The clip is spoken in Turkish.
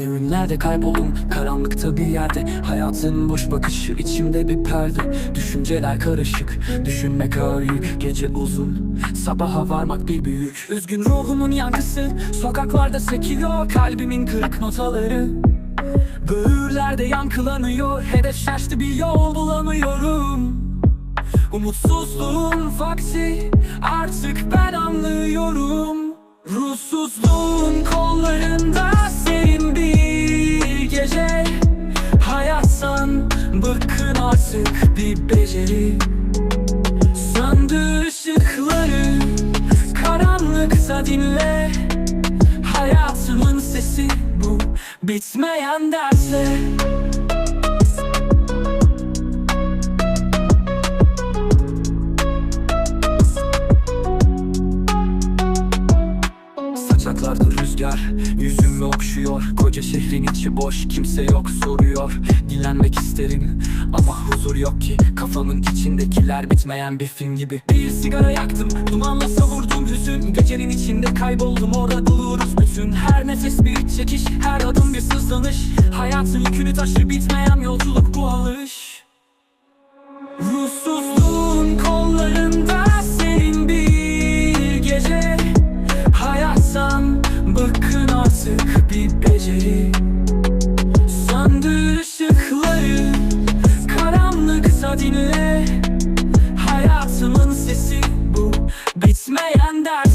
nerede kayboldum Karanlıkta bir yerde. Hayatın boş bakışı içimde bir perde. Düşünceler karışık Düşünmek ağır yük Gece uzun. Sabaha varmak bir büyük. Üzgün ruhumun yankısı Sokaklarda sekiyor. Kalbimin kırık notaları. Böğürlerde yankılanıyor. Hedef şaştı bir yol bulamıyorum. Umutsuzluğun vakti Artık ben anlıyorum. Ruhsuzluğun kollarında artık bir beceri. Söndü ışıkları Karanlıkta dinle. Hayatımın sesi bu Bitmeyen dersler Saçaklarda rüzgar Yüzümü okşuyor. Koca şehrin içi boş Kimse yok soruyor. Dinlenmek isterim Ama huzur yok ki. Kafamın içindekiler bitmeyen bir film gibi. Bir sigara yaktım Dumanla savurdum hüzün Gecenin içinde kayboldum Orada buluruz bütün. Her nefes bir çekiş Her adım bir sızlanış. Hayatın yükünü taşır bitmeyen yolculuk geceyi Söndür ışıkları Karanlıksa dinle Hayatımın sesi bu Bitmeyen ders